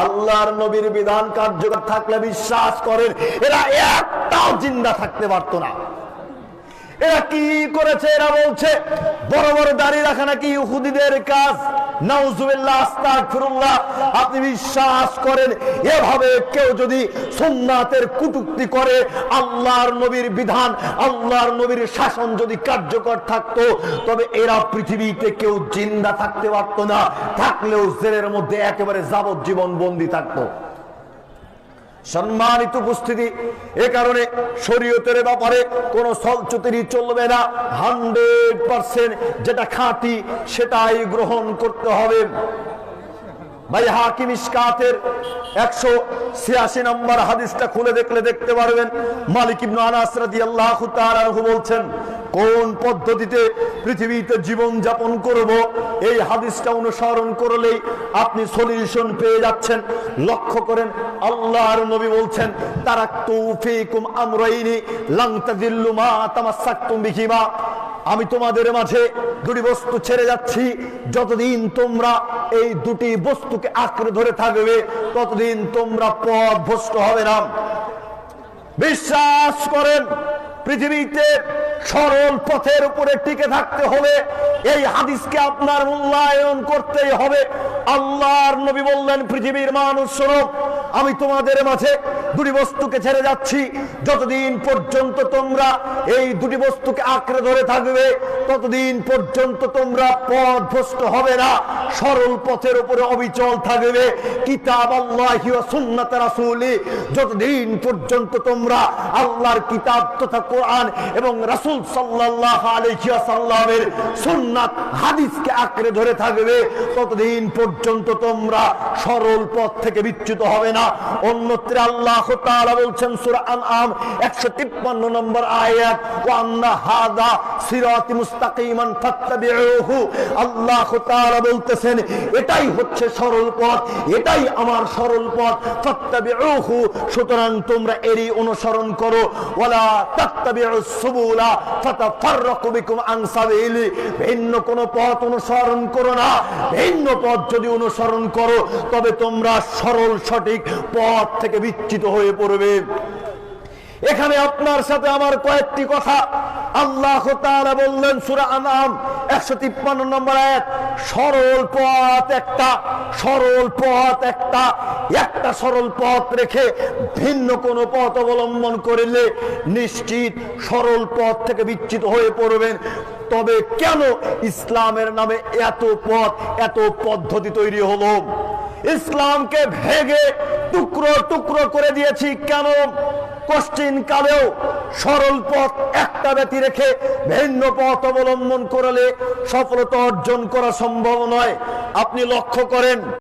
আল্লাহর নবীর বিধান কার্যকর থাকলে বিশ্বাস করেন, এরা একটাও জিন্দা থাকতে পারতো না। এরা কি করেছে? এরা বলছে, বড় বড় দাঁড়িয়ে রাখা নাকি ইহুদিদের কাজ? আপনি বিশ্বাস করেন, এভাবে কেউ যদি সোমনাথের কুটুক্তি করে, আল্লাহর নবীর বিধান, আল্লাহর নবীর শাসন যদি কার্যকর থাকতো, তবে এরা পৃথিবীতে কেউ জিন্দা থাকতে পারতো না, থাকলেও জেলের মধ্যে একেবারে যাবজ্জীবন বন্দী থাকতো। সম্মানিত উপস্থিতি। এ কারণে শরীয়তের ব্যাপারে কোন সলচুতিরি চলবে না। হান্ড্রেড পার্সেন্ট যেটা খাঁটি, সেটাই গ্রহণ করতে হবে। ভাই হাকিম ইস্কাতের একশো ছিয়াশি নম্বর হাদিসটা খুলে দেখলে দেখতে পারবেন। মালিক ইবনু আনাস রাদিয়াল্লাহু বলছেন, কোন পদ্ধতিতে পৃথিবীতে জীবন যাপন করব? এই হাদিসটা অনুসরণ করলেই আপনি সলিউশন পেয়ে যাচ্ছেন। লক্ষ্য করেন, আল্লাহর নবী বলছেন তারা তৌফিকুম আমরাইনি, লাং তাদিল্লু মা তামাসসাকতুম বিহিমা। আমি তোমাদের মাঝে দুটি বস্তু ছেড়ে যাচ্ছি। যতদিন তোমরা এই দুটি বস্তুকে আঁকড়ে ধরে থাকবে, ততদিন তোমরা পথ ভ্রষ্ট হবে না। বিশ্বাস করেন, পৃথিবীতে সরল পথের উপরে টিকে থাকতে হবে। এই হাদিসকে আপনার মূল্যায়ন করতেই হবে। আল্লাহর নবী বললেন, পৃথিবীর মানুষ স্বরূপ আমি তোমাদের মাঝে দুটি বস্তুকে ছেড়ে যাচ্ছি। যতদিন পর্যন্ত তোমরা এই দুটি বস্তুকে আঁকড়ে ধরে থাকবে, ততদিন পর্যন্ত তোমরা পথ ভ্রষ্ট হবে না। সরল পথের উপরে অবিচল থাকবে। কিতাব আল্লাহি ওয়া সুন্নাত রাসূলি। যতদিন পর্যন্ত তোমরা আল্লাহর কিতাব তথা কোরআন এবং রাসূল সাল্লাল্লাহু আলাইহি ওয়াসাল্লামের সুন্নাত, হাদিসকে আঁকড়ে ধরে থাকবে, ততদিন পর্যন্ত তোমরা সরল পথ থেকে বিচ্যুত হবে না। অন্যত্রে আল্লাহ তাআলা বলছেন সূরা আনআম 153 নম্বর আয়াত ওয়া আন্না হাদা বলতেছেন, এটাই হচ্ছে সরল পথ, এটাই আমার সরল পথ। সুতরাং তোমরা এরই অনুসরণ করো। ভিন্ন কোন পথ অনুসরণ করো না। ভিন্ন পথ যদি অনুসরণ করো, তবে তোমরা সরল, সঠিক পথ থেকে বিচ্যুত হয়ে পড়বে। এখানে আপনার সাথে আমার কয়েকটি কথা। আল্লাহ তাআলা বললেন, সূরা আনাম 153 নম্বর আয়াত, সরল পথ একটা, সরল পথ একটা একটা সরল পথ রেখে ভিন্ন কোন পথ অবলম্বন করিলে নিশ্চিত সরল পথ থেকে বিচ্ছিত হয়ে পড়বেন। তবে কেন ইসলামের নামে এত পথ, এত পদ্ধতি তৈরি হলো? ইসলামকে ভেঙে টুকরো টুকরো করে দিয়েছি কেন? কষ্টিন কালেও সরল পথ একটা ব্যতি রেখে ভিন্ন পথ অবলম্বন করলে সফলতা অর্জন করা সম্ভব নয়। আপনি লক্ষ্য করেন